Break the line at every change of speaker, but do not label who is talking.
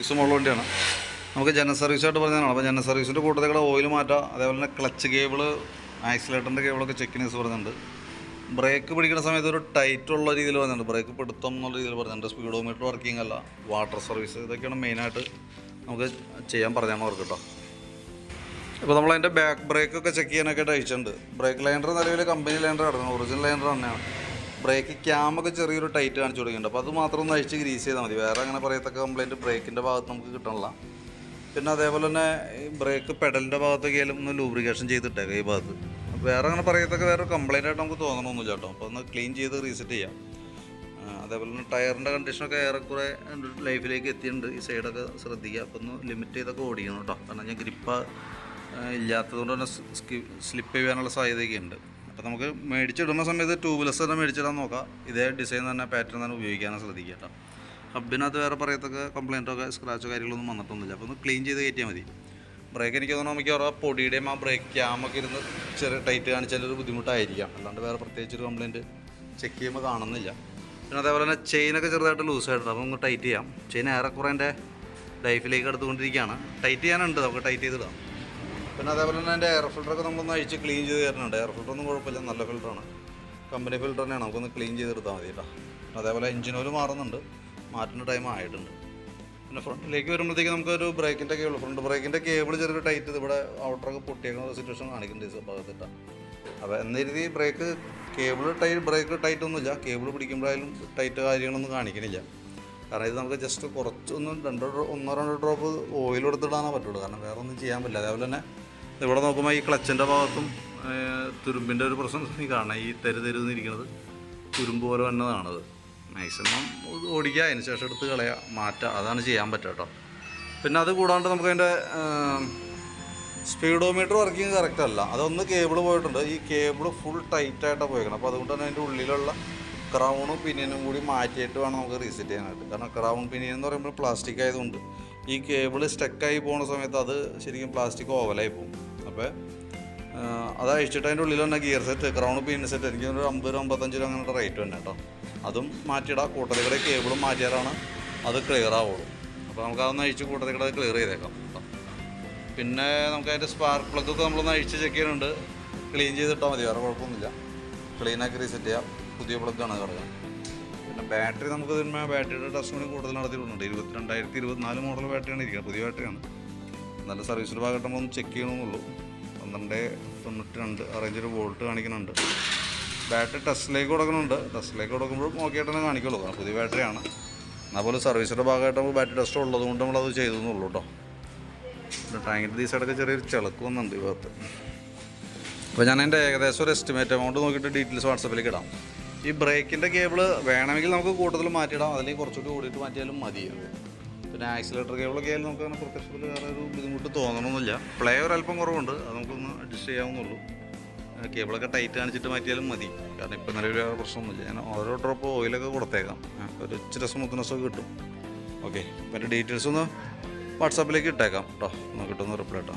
സർവീസുമുള്ള വണ്ടിയാണ്. നമുക്ക് ജനറൽ സർവീസായിട്ട് പറഞ്ഞതാണ്. അപ്പോൾ ജനറൽ സർവീസിന്റെ കൂട്ടത്തിൽ ഓയിൽ മാറ്റാം. അതേപോലെ തന്നെ ക്ലച്ച് കേബിൾ ആക്സിലേറ്ററിന്റെ കേബിളൊക്കെ ചെക്കിനേഴ്സ് പറഞ്ഞിട്ടുണ്ട്. ബ്രേക്ക് പിടിക്കുന്ന സമയത്ത് ഒരു ടൈറ്റ് ഉള്ള രീതിയിൽ പറഞ്ഞിട്ടുണ്ട്. ബ്രേക്ക് പിടുത്തം എന്നുള്ള രീതിയിൽ പറഞ്ഞിട്ടുണ്ട്. സ്പീഡോമീറ്റർ വർക്കിംഗ് അല്ല. വാട്ടർ സർവീസ് ഇതൊക്കെയാണ് മെയിനായിട്ട് നമുക്ക് ചെയ്യാൻ പറഞ്ഞാൽ അവർക്ക് കേട്ടോ. ഇപ്പോൾ നമ്മൾ അതിന്റെ ബാക്ക് ബ്രേക്ക് ഒക്കെ ചെക്ക് ചെയ്യാനൊക്കെ അയച്ചിട്ടുണ്ട് ബ്രേക്ക് ലൈൻഡർ നിലവിൽ കമ്പനി ലൈൻഡർ ആണ് ഒറിജിനൽ ലൈൻഡർ തന്നെയാണ്. ബ്രേക്ക് ക്യാമൊക്കെ ചെറിയൊരു ടൈറ്റ് കാണിച്ചു കൊടുക്കുന്നുണ്ട്. അപ്പോൾ അത് മാത്രം ഒന്ന് അഴിച്ച് ഗ്രീസ് ചെയ്താൽ മതി. വേറെ അങ്ങനെ പറയത്തക്ക കംപ്ലൈന്റ് ബ്രേക്കിന്റെ ഭാഗത്ത് നമുക്ക് കിട്ടണില്ല. പിന്നെ അതേപോലെ തന്നെ ഈ ബ്രേക്ക് പെഡലിന്റെ ഭാഗത്തൊക്കെയാലും ഒന്ന് ലൂബ്രിക്കേഷൻ ചെയ്തിട്ടേക്കാം ഈ ഭാഗത്ത്. വേറെ അങ്ങനെ പറയത്തക്ക വേറെ കംപ്ലൈന്റ് ആയിട്ട് നമുക്ക് തോന്നണമൊന്നുമില്ല കേട്ടോ. അപ്പോൾ ഒന്ന് ക്ലീൻ ചെയ്ത് റീസെറ്റ് ചെയ്യാം. അതേപോലെ തന്നെ ടയറിന്റെ കണ്ടീഷനൊക്കെ ഏറെക്കുറെ ലൈഫിലേക്ക് എത്തിയിട്ടുണ്ട്. ഈ സൈഡൊക്കെ ശ്രദ്ധിക്കുക. അപ്പോൾ ഒന്ന് ലിമിറ്റ് ചെയ്തൊക്കെ ഓടിക്കണം കേട്ടോ. കാരണം ഞാൻ ഗ്രിപ്പ് ഇല്ലാത്തതുകൊണ്ട് തന്നെ സ്ലിപ്പ് ചെയ്യാനുള്ള സാധ്യതയൊക്കെ ഉണ്ട്. അപ്പോൾ നമുക്ക് മേടിച്ചിടുന്ന സമയത്ത് ട്യൂബ്ലെസ് തന്നെ മേടിച്ചിടാൻ നോക്കാം. ഇതേ ഡിസൈൻ തന്നെ പാറ്റേൺ തന്നെ ഉപയോഗിക്കാനും ശ്രദ്ധിക്കുക കേട്ടോ. ഹബിനകത്ത് വേറെ കംപ്ലയിന്റോ കംപ്ലൈന്റൊക്കെ സ്ക്രാച്ചോ കാര്യങ്ങളൊന്നും വന്നിട്ടൊന്നുമില്ല. അപ്പോൾ ഒന്ന് ക്ലീൻ ചെയ്ത് കയറ്റിയാൽ മതി. ബ്രേക്ക് എനിക്ക് തോന്നുന്നു നമുക്ക് ആ പൊടിയുടെയും ആ ബ്രേക്ക് ക്യാമൊക്കെ ഇരുന്ന് ചെറിയ ടൈറ്റ് കാണിച്ചാൽ ഒരു ബുദ്ധിമുട്ടായിരിക്കാം. അല്ലാണ്ട് വേറെ പ്രത്യേകിച്ച് ഒരു കംപ്ലൈന്റ് ചെക്ക് ചെയ്യുമ്പോൾ കാണുന്നില്ല. പിന്നെ അതേപോലെ തന്നെ ചെയിനൊക്കെ ചെറുതായിട്ട് ലൂസ് ആയിട്ടുണ്ട്. അപ്പോൾ ഒന്ന് ടൈറ്റ് ചെയ്യാം. ചെയിൻ ഏറെക്കുറെ എന്റെ ലൈഫിലേക്ക് എടുത്തുകൊണ്ടിരിക്കുകയാണ് ടൈറ്റ് ചെയ്യാനുണ്ട്. നമുക്ക് ടൈറ്റ് ചെയ്തിടാം. പിന്നെ അതേപോലെ തന്നെ എന്റെ എയർ ഫിൽറ്ററൊക്കെ നമ്മളൊന്ന് അഴിച്ച് ക്ലീൻ ചെയ്ത് തരുന്നുണ്ട്. എയർ ഫിൽറ്റർ ഒന്നും കുഴപ്പമില്ല. നല്ല ഫിൽറ്ററാണ് കമ്പനി ഫിൽറ്റർ തന്നെയാണ്. നമുക്കൊന്ന് ക്ലീൻ ചെയ്തെടുത്താൽ മതി കേട്ടോ. അതേപോലെ എഞ്ചിൻ ഓയിൽ മാറുന്നുണ്ട്. മാറ്റുന്ന ടൈം ആയിട്ടുണ്ട്. പിന്നെ ഫ്രണ്ടിലേക്ക് വരുമ്പോഴത്തേക്ക് നമുക്കൊരു ബ്രേക്കിന്റെ കേബിൾ ഫ്രണ്ട് ബ്രേക്കിന്റെ കേബിൾ ചെറിയൊരു ടൈറ്റ് ഇവിടെ ഔട്ടറൊക്കെ പൊട്ടിയേക്കുന്ന സിറ്റുവേഷൻ കാണിക്കുന്നുണ്ട് ഈ ഭാഗത്തിട്ടാണ് അപ്പോൾ എന്ന രീതി brake cable tight brake tight ഒന്നുമില്ല. കേബിൾ പിടിക്കുമ്പോഴായാലും ടൈറ്റ് കാര്യങ്ങളൊന്നും കാണിക്കുന്നില്ല കാരണം ഇത് നമുക്ക് ജസ്റ്റ് കുറച്ചൊന്നും രണ്ടോ ഒന്നോ രണ്ടോ ഡ്രോപ്പ് ഓയിൽ എടുത്തിടാനേ പറ്റുള്ളൂ. കാരണം വേറെ ഒന്നും ചെയ്യാൻ പറ്റില്ല. അതേപോലെ തന്നെ ഇവിടെ നോക്കുമ്പോൾ ഈ ക്ലച്ചിന്റെ ഭാഗത്തും തുരുമ്പിന്റെ ഒരു പ്രശ്നം ഈ കാണാം. ഈ തെരു തെരുന്നിരിക്കുന്നത് തുരുമ്പ് പോലെ വന്നതാണത്. മാക്സിമം ഓടിക്കുക അതിന് ശേഷം എടുത്ത് കളയുക മാറ്റുക. അതാണ് ചെയ്യാൻ പറ്റുക കേട്ടോ. പിന്നെ അത് കൂടാണ്ട് നമുക്ക് അതിന്റെ സ്പീഡോമീറ്റർ വർക്കിംഗ് കറക്റ്റ് അല്ല. അതൊന്ന് കേബിൾ പോയിട്ടുണ്ട്. ഈ കേബിൾ ഫുൾ ടൈറ്റായിട്ടാണ് പോയേക്കണം അപ്പോൾ അതുകൊണ്ട് തന്നെ അതിന്റെ ഉള്ളിലുള്ള ക്രൗണും പിനിയനും കൂടി മാറ്റിയിട്ട് വേണം നമുക്ക് റീസെറ്റ് ചെയ്യാനായിട്ട്. കാരണം ക്രൗൺ പിനിയൻ എന്ന് പറയുമ്പോൾ പ്ലാസ്റ്റിക് ആയതുകൊണ്ട് ഈ കേബിൾ സ്റ്റക്കായി പോകുന്ന സമയത്ത് അത് ശരിക്കും പ്ലാസ്റ്റിക് ഓവലായി പോകും. അപ്പോൾ അത് അഴിച്ചിട്ട് അതിന്റെ ഉള്ളിൽ തന്നെ gear set crown pin set എനിക്ക് ഒരു അമ്പത് രൂപ അമ്പത്തഞ്ച് രൂപ അങ്ങനത്തെ റേറ്റ് തന്നെ കേട്ടോ. അതും മാറ്റിയിടാം. കൂട്ടത്തിൽ കേബിളും മാറ്റിയാലാണ് അത് ക്ലിയർ ആവുള്ളൂ. അപ്പോൾ നമുക്ക് അതൊന്ന് അഴിച്ച് കൂട്ടത്തിലൂടെ അത് ക്ലിയർ ചെയ്തേക്കാം പിന്നെ നമുക്ക് അതിന്റെ സ്പാർക്ക് പ്ലഗ് ഒക്കെ നമ്മളൊന്ന് അഴിച്ച് ചെക്ക് ചെയ്യുന്നുണ്ട് ക്ലീൻ ചെയ്തിട്ടാൽ മതി വേറെ കുഴപ്പമൊന്നുമില്ല. ക്ലീനാക്കി റീസെറ്റ് ചെയ്യാം. പുതിയ പ്ലഗാണ് കിടക്കുക പിന്നെ ബാറ്ററി നമുക്ക് ഇതിന്മേ ബാറ്ററിയുടെ ടെസ്റ്റ് കൂടി കൂടുതൽ നടത്തിയിട്ടുണ്ട്. ഇരുപത്തി രണ്ടായിരത്തി ഇരുപത്തിനാല് മോഡൽ ബാറ്ററിയാണ് ഇരിക്കുന്നത് പുതിയ ബാറ്ററിയാണ്. നല്ല സർവീസിന്റെ ഭാഗമായിട്ട് നമ്മൾ ഒന്ന് ചെക്ക് ചെയ്യണമെന്നുള്ളൂ. പന്ത്രണ്ട് തൊണ്ണൂറ്റി രണ്ട് അറേഞ്ചൊരു വോൾട്ട് കാണിക്കുന്നുണ്ട്. ബാറ്ററി ടെസ്റ്റിലേക്ക് കൊടുക്കുന്നുണ്ട്. ടെസ്റ്റിലേക്ക് കൊടുക്കുമ്പോഴും ഓക്കെ ആയിട്ട് തന്നെ കാണിക്കുള്ളൂ. കാരണം പുതിയ ബാറ്ററിയാണ്. എന്നാൽ പോലും സർവീസിന്റെ ഭാഗമായിട്ട് നമുക്ക് ബാറ്ററി ടെസ്റ്റ് ഉള്ളതുകൊണ്ട് നമ്മളത് ചെയ്തു എന്നുള്ളൂ കേട്ടോ ടാങ്കിന്റെ ഈ സൈഡൊക്കെ ചെറിയൊരു ചിളക്ക് വന്നുണ്ട് ഈ ഭാഗത്ത്. അപ്പോൾ ഞാൻ എന്റെ ഏകദേശം ഒരു എസ്റ്റിമേറ്റ് എമൗണ്ട് നോക്കിയിട്ട് ഡീറ്റെയിൽസ് വാട്സപ്പിലേക്ക് ഇടാം. ഈ ബ്രേക്കിന്റെ കേബിൾ വേണമെങ്കിൽ നമുക്ക് കൂടുതൽ മാറ്റിയിടാം. അല്ലെങ്കിൽ കുറച്ചുകൂടി ഓടിയിട്ട് മാറ്റിയാലും മതിയാവും പിന്നെ ആക്സിലേറ്റർ കേബിളൊക്കെ ആയാലും നമുക്ക് അങ്ങനെ പ്രത്യക്ഷത്തിൽ വേറെ ഒരു ബുദ്ധിമുട്ട് തോന്നണമെന്നില്ല പ്ലേ ഒരു അല്പം കുറവുണ്ട്. അത് നമുക്കൊന്ന് അഡ്ജസ്റ്റ് ചെയ്യാവുന്നുള്ളൂ. കേബിളൊക്കെ ടൈറ്റ് കാണിച്ചിട്ട് മാറ്റിയാലും മതി. കാരണം ഇപ്പം നിലവിൽ പ്രശ്നമൊന്നുമില്ല. ഞാൻ ഓരോ ഡ്രോപ്പ് ഓയിലൊക്കെ കൊടുത്തേക്കാം. ഒരു ഇച്ചിരി സ്മൂത്ത്നെസ്സൊക്കെ കിട്ടും. ഓക്കെ പിന്നെ ഡീറ്റെയിൽസ് ഒന്ന് വാട്സാപ്പിലേക്ക് ഇട്ടേക്കാം. കേട്ടോ ഒന്ന് കിട്ടുന്ന റിപ്ലൈ കേട്ടോ